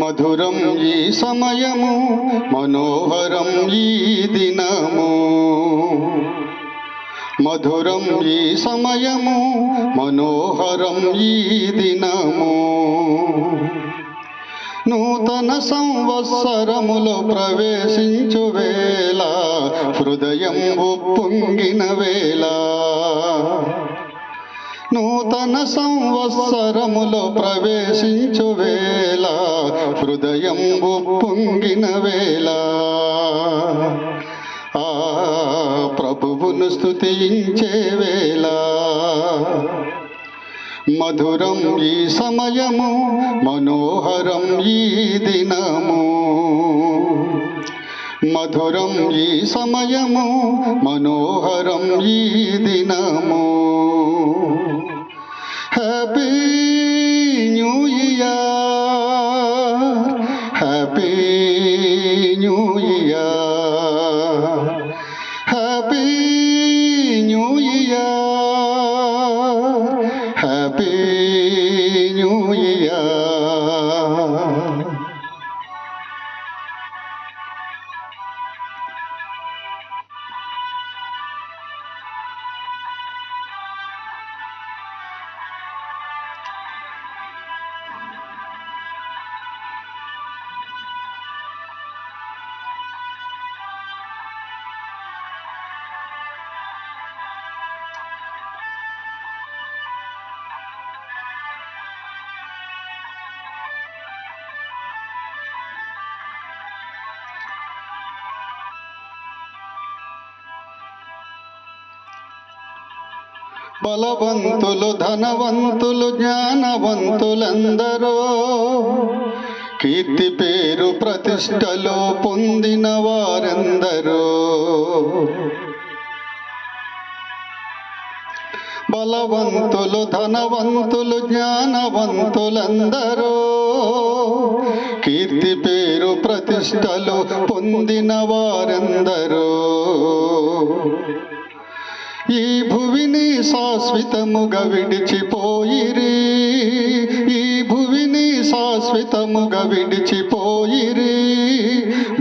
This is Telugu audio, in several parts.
మధురం ఈ సమయము మనోహరం ఈ దినము. మధురం ఈ సమయము మనోహరం ఈ దినము. నూతన సంవత్సరములో ప్రవేశించు వేళ హృదయం ఉప్పొంగిన వేళ. నూతన సంవత్సరములో ప్రవేశించు వేళ హృదయం పొంగిన వేళ. ఆ ప్రభువును స్థుతించే వేళ. మధురం ఈ సమయము మనోహరం ఈ దినము. మధురం ఈ సమయము మనోహరం ఈ దినము. బలవంతులు ధనవంతులు జ్ఞానవంతులందరూ కీర్తి పేరు ప్రతిష్టలు పొందిన వారందరూ బలవంతులు ధనవంతులు జ్ఞానవంతులందరూ కీర్తి పేరు ప్రతిష్టలు పొందిన వారందరూ ఈ భువిని శాశ్వతముగా విడిచిపోయిరి. ఈ భువిని శాశ్వతముగా విడిచిపోయిరి.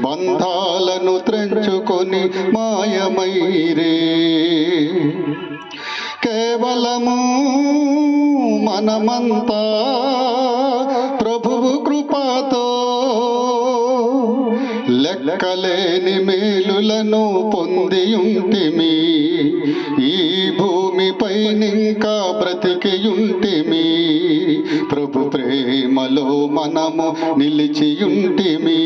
బంధాలను త్రెంచుకొని మాయమైరే. కేవలము మనమంతా ప్రభువు కృపాతో లెక్కలేని మేలులను పొందియుంటిమి. ఈ భూమిపైనింకా బ్రతికియుంటిమి. ప్రభు ప్రేమలో మనము నిలిచియుంటిమి.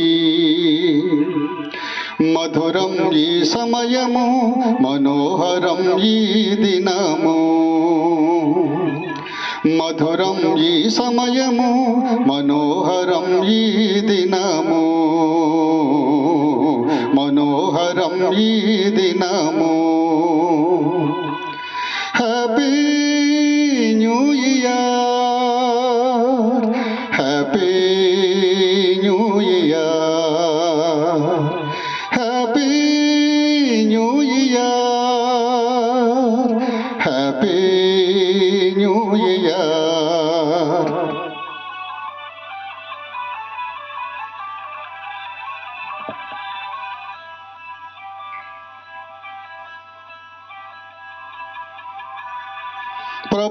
మధురం ఈ సమయము మనోహరం ఈ దినము. మధురం ఈ సమయము మనోహరం ఈ దినము. మనోహరం ఈ దినము.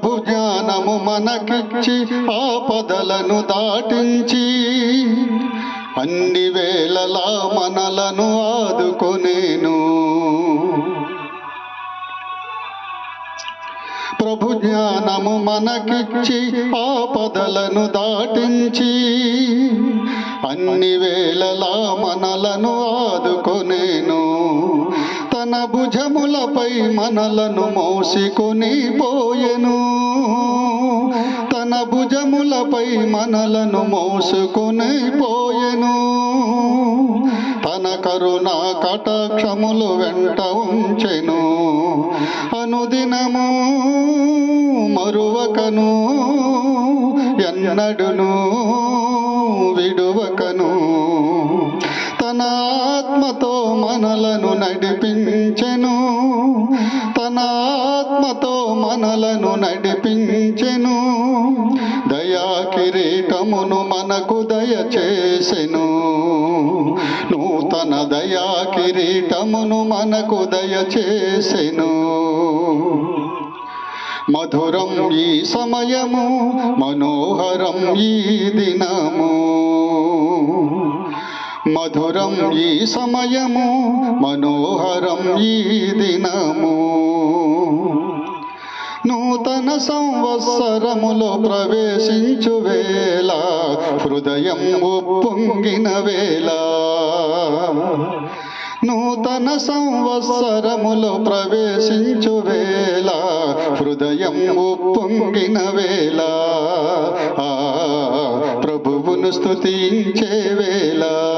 ప్రభు జ్ఞానము మనకిచ్చి ఆపదలను దాటించి అన్ని వేళలా మనలను ఆదుకొనేను. ప్రభు జ్ఞానము మనకిచ్చి ఆపదలను దాటించి అన్ని వేళలా మనలను ఆదుకొనేను. తన భుజములపై మనలను మోసికొని పోయెను. తన భుజములపై మనలను మోసుకొని పోయెను. తన కరుణ కటాక్షములు వెంట ఉంచెను. అనుదినము మరువకను ఎన్నడును విడువకను. తన ఆత్మతో మనలను నడిపించెను. తన ఆత్మతో మనలను నడిపించెను. దయా కిరీటమును మనకు దయచేసెను. నూతన దయా కిరీటమును మనకు దయచేసెను. మధురం ఈ సమయము మనోహరం ఈ దినము. మధురం ఈ సమయము మనోహరం ఈ దినము. నూతన సంవత్సరములో ప్రవేశించు వేళ హృదయం ఉప్పొంగిన వేళ. నూతన సంవత్సరములో ప్రవేశించు వేళ హృదయం ఉప్పొంగిన వేళ. ప్రభువును స్తుతించే వేళ.